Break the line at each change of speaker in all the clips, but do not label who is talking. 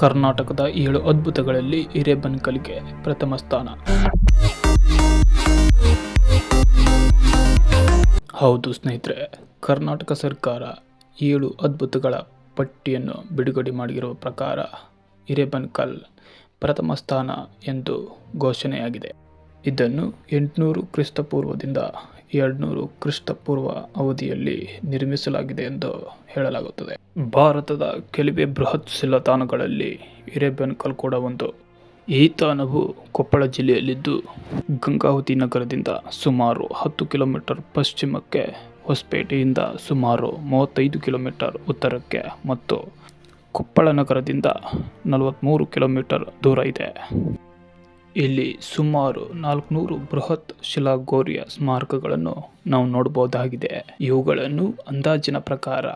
ಕರ್ನಾಟಕದ ಏಳು ಅದ್ಭುತಗಳಲ್ಲಿ ಹಿರೇಬೆನ್ನಕಲ್ಗೆ ಪ್ರಥಮ ಸ್ಥಾನ. ಹೌದು ಸ್ನೇಹಿತರೆ, ಕರ್ನಾಟಕ ಸರ್ಕಾರ ಏಳು ಅದ್ಭುತಗಳ ಪಟ್ಟಿಯನ್ನು ಬಿಡುಗಡೆ ಮಾಡಿರುವ ಪ್ರಕಾರ ಹಿರೇಬೆನ್ನಕಲ್ ಪ್ರಥಮ ಸ್ಥಾನ ಎಂದು ಘೋಷಣೆಯಾಗಿದೆ. ಇದನ್ನು ಎಂಟುನೂರು ಕ್ರಿಸ್ತಪೂರ್ವದಿಂದ ಎರಡುನೂರು ಕ್ರಿಸ್ತಪೂರ್ವ ಅವಧಿಯಲ್ಲಿ ನಿರ್ಮಿಸಲಾಗಿದೆ ಎಂದು ಹೇಳಲಾಗುತ್ತದೆ. ಭಾರತದ ಕೆಲವೇ ಬೃಹತ್ ಶಿಲಾತಾಣಗಳಲ್ಲಿ ಹಿರೇಬೆನ್ನಕಲ್ ಕೂಡ ಒಂದು ಈ ತಾಣವು ಕೊಪ್ಪಳ ಜಿಲ್ಲೆಯಲ್ಲಿದ್ದು, ಗಂಗಾವತಿ ನಗರದಿಂದ ಸುಮಾರು ಹತ್ತು ಕಿಲೋಮೀಟರ್ ಪಶ್ಚಿಮಕ್ಕೆ, ಹೊಸಪೇಟೆಯಿಂದ ಸುಮಾರು ಮೂವತ್ತೈದು ಕಿಲೋಮೀಟರ್ ಉತ್ತರಕ್ಕೆ ಮತ್ತು ಕೊಪ್ಪಳ ನಗರದಿಂದ ನಲವತ್ತ್ಮೂರು ಕಿಲೋಮೀಟರ್ ದೂರ ಇದೆ. ಇಲ್ಲಿ ಸುಮಾರು ನಾಲ್ಕುನೂರು ಬೃಹತ್ ಶಿಲಾಗೋರಿಯ ಸ್ಮಾರಕಗಳನ್ನು ನಾವು ನೋಡಬಹುದಾಗಿದೆ ಇವುಗಳನ್ನು ಅಂದಾಜಿನ ಪ್ರಕಾರ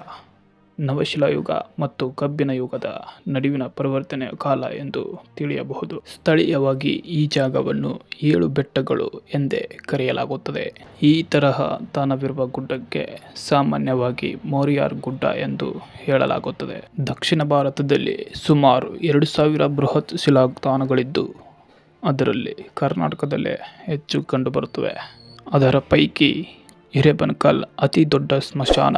ನವಶಿಲಾಯುಗ ಮತ್ತು ಕಬ್ಬಿನ ಯುಗದ ನಡುವಿನ ಪರಿವರ್ತನೆಯ ಕಾಲ ಎಂದು ತಿಳಿಯಬಹುದು. ಸ್ಥಳೀಯವಾಗಿ ಈ ಜಾಗವನ್ನು ಏಳು ಬೆಟ್ಟಗಳು ಎಂದೇ ಕರೆಯಲಾಗುತ್ತದೆ. ಈ ತರಹ ತಾನವಿರುವ ಗುಡ್ಡಕ್ಕೆ ಸಾಮಾನ್ಯವಾಗಿ ಮೋರಿಯಾರ್ ಗುಡ್ಡ ಎಂದು ಹೇಳಲಾಗುತ್ತದೆ. ದಕ್ಷಿಣ ಭಾರತದಲ್ಲಿ ಸುಮಾರು ಎರಡು ಸಾವಿರ ಬೃಹತ್ ಶಿಲಾತಾಣಗಳಿದ್ದು ಅದರಲ್ಲಿ ಕರ್ನಾಟಕದಲ್ಲೇ ಹೆಚ್ಚು ಕಂಡುಬರುತ್ತವೆ. ಅದರ ಪೈಕಿ ಹಿರೇಬನ್ಕಲ್ ಅತಿ ದೊಡ್ಡ ಸ್ಮಶಾನ